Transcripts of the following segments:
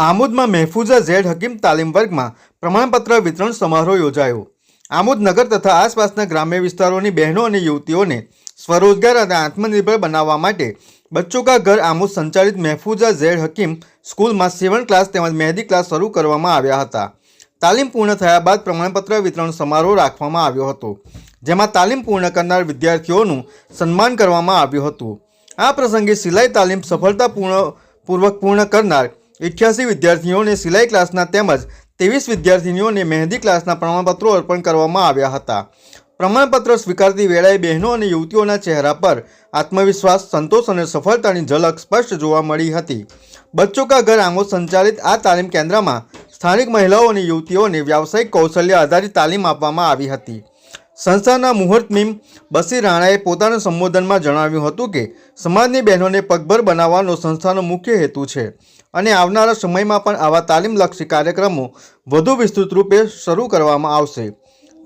આમોદમાં મહેફૂઝા Z હકીમ તાલીમ વર્ગમાં પ્રમાણપત્ર વિતરણ સમારોહ યોજાયો. આમોદ નગર તથા આસપાસના ગ્રામ્ય વિસ્તારોની બહેનો અને યુવતીઓને સ્વરોજગાર અને આત્મનિર્ભર બનાવવા માટે બચ્ચો કા ઘર આમોદ સંચાલિત મહેફૂઝા ઝેડ હકીમ સ્કૂલમાં સેવન ક્લાસ તેમજ મહેંદી ક્લાસ શરૂ કરવામાં આવ્યા હતા. તાલીમ પૂર્ણ થયા બાદ પ્રમાણપત્ર વિતરણ સમારોહ રાખવામાં આવ્યો હતો, જેમાં તાલીમ પૂર્ણ કરનાર વિદ્યાર્થીઓનું સન્માન કરવામાં આવ્યું હતું. આ પ્રસંગે સિલાઈ તાલીમ સફળતાપૂર્ણ, પૂર્વક પૂર્ણ કરનાર અઠ્યાસી વિદ્યાર્થીઓને સિલાઈ ક્લાસના તેમજ ત્રેવીસ વિદ્યાર્થીનીઓને મહેંદી ક્લાસના પ્રમાણપત્રો અર્પણ કરવામાં આવ્યા હતા. પ્રમાણપત્ર સ્વીકારતી વેળાએ બહેનો અને યુવતીઓના ચહેરા પર આત્મવિશ્વાસ, સંતોષ અને સફળતાની ઝલક સ્પષ્ટ જોવા મળી હતી. બચ્ચો કા ઘર આંગો સંચાલિત આ તાલીમ કેન્દ્રમાં સ્થાનિક મહિલાઓ અને યુવતીઓને વ્યાવસાયિક કૌશલ્ય આધારિત તાલીમ આપવામાં આવી હતી. સંસ્થાના મુહૂર્ત મીમ બસી રાણાએ પોતાના સંબોધનમાં જણાવ્યું હતું કે, સમાજની બહેનોને પગભર બનાવવાનો સંસ્થાનો મુખ્ય હેતુ છે અને આવનારા સમયમાં પણ આવા તાલીમલક્ષી કાર્યક્રમો વધુ વિસ્તૃત રૂપે શરૂ કરવામાં આવશે.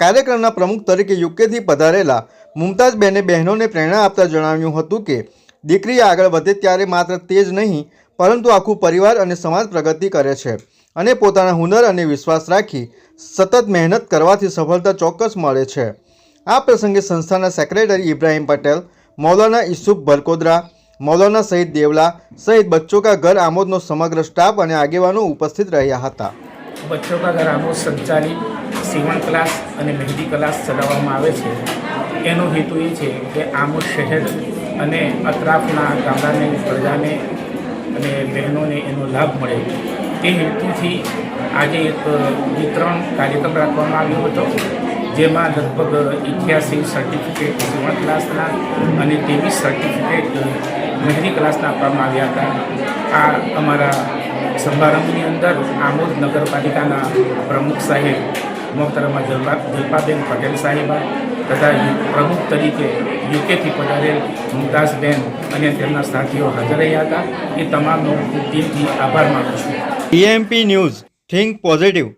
કાર્યક્રમના પ્રમુખ તરીકે યુકેથી પધારેલા મુમતાઝબેને બહેનોને પ્રેરણા આપતા જણાવ્યું હતું કે, દીકરી આગળ વધે ત્યારે માત્ર તે જ નહીં, પરંતુ આખું પરિવાર અને સમાજ પ્રગતિ કરે છે અને પોતાના હુનર અને વિશ્વાસ રાખી સતત મહેનત કરવાથી સફળતા ચોક્કસ મળે છે. આ પ્રસંગે સંસ્થાના સેક્રેટરી ઇબ્રાહીમ પટેલ, મૌલાના ઈસુફ ભરકોદરા મૌલાના સહિત દેવલા સહિત બચ્ચો કા ઘર આમોદનો સમગ્ર સ્ટાફ અને આગેવાનો ઉપસ્થિત રહ્યા હતા. બચ્ચો કા ઘર આમોદ સંચાલિત સીવણ ક્લાસ અને મહેંદી ક્લાસ ચલાવવામાં આવે છે. એનો હેતુ એ છે કે આમોદ શહેર અને અતરાફના ગામડાની, પ્રજાને અને બહેનોને એનો લાભ મળે. તે હેતુથી આજે એક વિતરણ કાર્યક્રમ રાખવામાં આવ્યો હતો. જેમાં લગભગ ઇઠ્યાસી સર્ટિફિકેટ સેવન ક્લાસના અને ત્રેવીસ સર્ટિફિકેટ મહેરી ક્લાસના આપવામાં આવ્યા હતા. આ અમારા સમારંભની અંદર આમોદ નગરપાલિકાના પ્રમુખ સાહેબ મોહતરમા જલ્પા જલપાબેન પટેલ સાહેબા તથા પ્રમુખ તરીકે યુકેથી પધારેલ મુમતાઝબેન અને તેમના સાથીઓ હાજર રહ્યા હતા. એ તમામનો દિલથી આભાર માનું છું. PMP news, think positive.